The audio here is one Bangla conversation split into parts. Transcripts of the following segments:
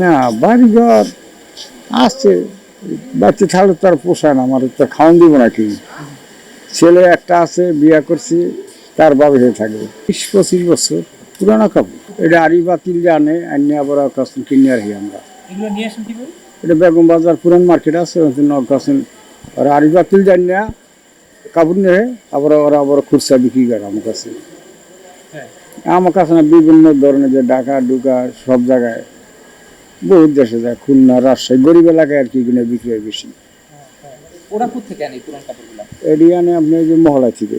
না বাড়িঘর আসছে বাচ্চা ছাড়লে তার পোষায় না আমার তো খাওয়ান দিব নাকি ছেলে একটা আছে বিয়া করছি তার বাবা হয়ে থাকবে। বিশ পঁচিশ বছর পুরানো কাপড়। এটা আড়ি বাতিল জানে আনি আবার কাছে কিনে আর আমরা। কি এটা বেগম বাজার পুরান মার্কেট আছে নকাছেন আর আড়ি বাতিল জানি না কাপড় নিয়ে আবার ওরা আবার খুচরা বিক্রি করে আমার কাছে। হ্যাঁ। আমার কাছে না বিভিন্ন ধরনের যে ঢাকা ডুকা সব জায়গায় বহুত দেশে যায় খুলনা রাজশাহী গরিব এলাকায় আর কি কিনে বিক্রি হয় বেশি। ওরা থেকে আনে পুরান কাপড়গুলো? এরিয়ানে আপনি ওই যে মহলা থেকে।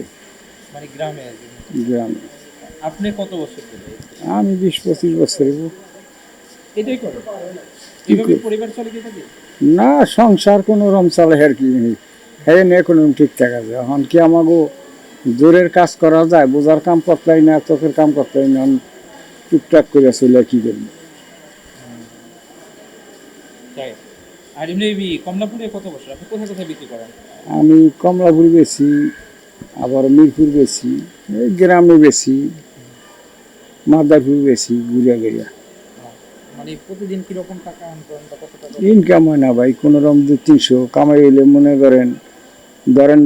মানে গ্রামে গ্রামে। আপনি কত বছর ধরে? আমি বিশ পঁচিশ বছর এটাই করে? এইভাবে পরিবার চলে কি থাকে? না সংসার কোনো রম চালে আর কি। হ্যাঁ নে কোনো ঠিকঠাক আছে এখন কি আমাকে জোরের কাজ করা যায়? বোঝার কাম করতেই না চোখের কাম করতেই না। টুকটাক করে চলে কি করব আর এমনি কমলাপুরে কত বছর? আপনি কোথায় কোথায় বিক্রি করেন? আমি কমলাপুর বেশি আবার মিরপুর বেশি এই গ্রামে বেশি মাদারপুর বেশি ঘুরিয়া মানে প্রতিদিন কীরকম টাকা কত টাকা? ইনকাম হয় না ভাই কোনো রকম দু তিনশো। কামাই এলে মনে করেন ধরেন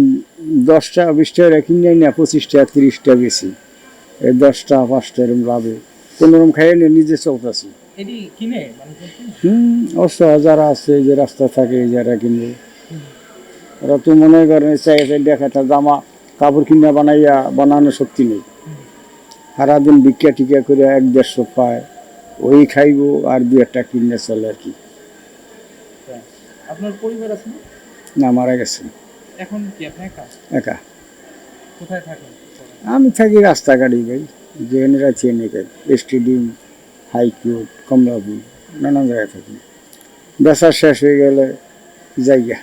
দশটা বিশটা কিনে না পঁচিশটা তিরিশটা বেশি। এই দশটা পাঁচটা এরকম লাভে। কোনো রকম খাইয়ে নিয়ে নিজে চলতেছি। এটি কিনে? হুম অবশ্য যারা আছে যে রাস্তা থাকে যারা কিনবে। ওরা তো মনে করেন চাই দেখাটা জামা কাপড় কিনা বানাইয়া বানানোর শক্তি নেই। সারাদিন ভিক্ষা টিকা করে এক দেড়শো পায় ওই খাইবো আর দু একটা কিনে চলে আর কি। আপনার পরিবার আছে না? মারা গেছে। এখন কি আপনি একা? একা। কোথায় থাকেন? আমি থাকি রাস্তাঘাটই ভাই যেখানে চেনে স্টেডিয়াম হাইকোর্ট কমলাপুর নানান জায়গায় থাকি। বেচা শেষ হয়ে গেলে জায়গা।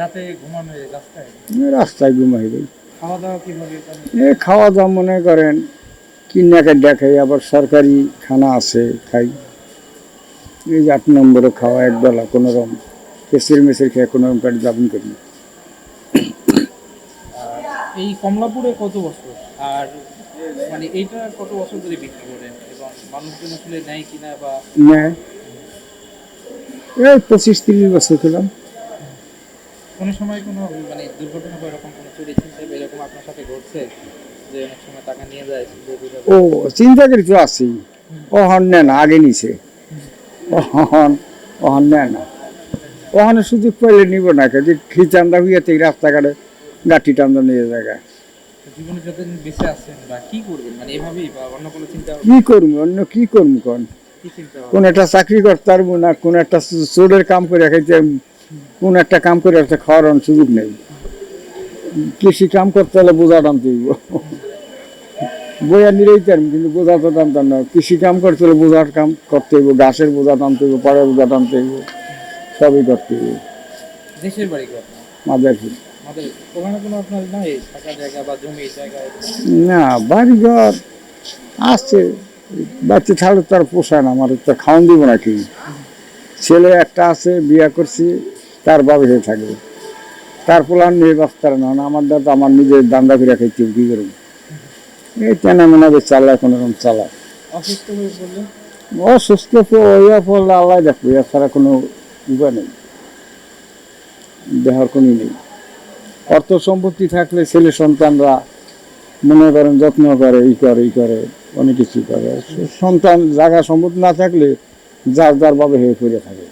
রাতে ঘুমানো রাস্তায়? রাস্তায় ঘুমাই ভাই। খাওয়া দাওয়া কীভাবে করেন? এ খাওয়া দাওয়া মনে করেন কিনাকে দেখাই আবার সরকারি খানা আছে খাই। এই যে আট নম্বরে খাওয়া একবেলা কোনো রকম কেসের মেসের খেয়ে কোনো রকম কাটি যাপন করি। এই কমলাপুরে কত বছর? আর মানে এইটা কত বছর ধরে বিক্রি এবং মানুষজন আসলে নেয় কিনা বা নেয়। এই পঁচিশ তিরিশ বছর ছিলাম কোনো সময় কোনো মানে দুর্ঘটনা বা এরকম কোনো চুরি চিন্তা বা এরকম আপনার সাথে ঘটছে যে অনেক সময় টাকা নিয়ে যায় ও চিন্তা করি তো আগে নিছে। না। ওখানে সুযোগ পাইলে নিব না যে খিচান্দা হইয়া রাস্তাঘাটে গাঠি টান্দা নিয়ে জায়গায় জীবনে যতদিন বেঁচে আছেন বা কি করবেন? মানে এভাবেই বা অন্য কোনো চিন্তা কি করব অন্য কি করব কোন? কোন একটা চাকরি করতে পারব না কোন একটা চোরের কাম করে খাইতে কোন একটা কাম করে একটা খাওয়ার সুযোগ নেই। কৃষি কাম করতে হলে বোঝা টানতে হইব। বইয়া নিরেই পারব কিন্তু বোঝা তো টানতাম না। কৃষি কাম করতে হলে বোঝার কাম করতে হইব ঘাসের বোঝা টানতে হইব পাড়ের বোঝা টানতে হইব সবই করতে হইব। দেশের বাড়ি কি আপনার বাড়ি কোনো না বাড়িঘর আসছে বাচ্চা ছাড়লে তার পোষায় না আমার তো খাওয়ান দিব নাকি ছেলে একটা আছে বিয়া করছি তার বাবা হয়ে থাকবে। তার প্লান নিয়ে বাঁচতে না না আমার দাদা আমার নিজের দান্দা করে খাইতে কি করব? এই তেনা মেনা যে চালায় কোনো রকম চালায়। অসুস্থ তো হইয়া পড়লে আল্লাহ দেখব এছাড়া কোনো উপায় নেই। দেহার কোনো নেই। অর্থ সম্পত্তি থাকলে ছেলে সন্তানরা মনে করেন যত্ন করে ই করে ই করে অনেক কিছু করে। সন্তান জায়গা সম্পত্তি না থাকলে যার যার ভাবে হয়ে পড়ে থাকে।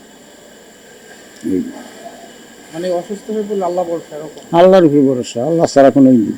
মানে অসুস্থ হয়ে পড়লে আল্লাহ বলছে আল্লাহর উপরে ভরসা আল্লাহ ছাড়া কোনো নেই।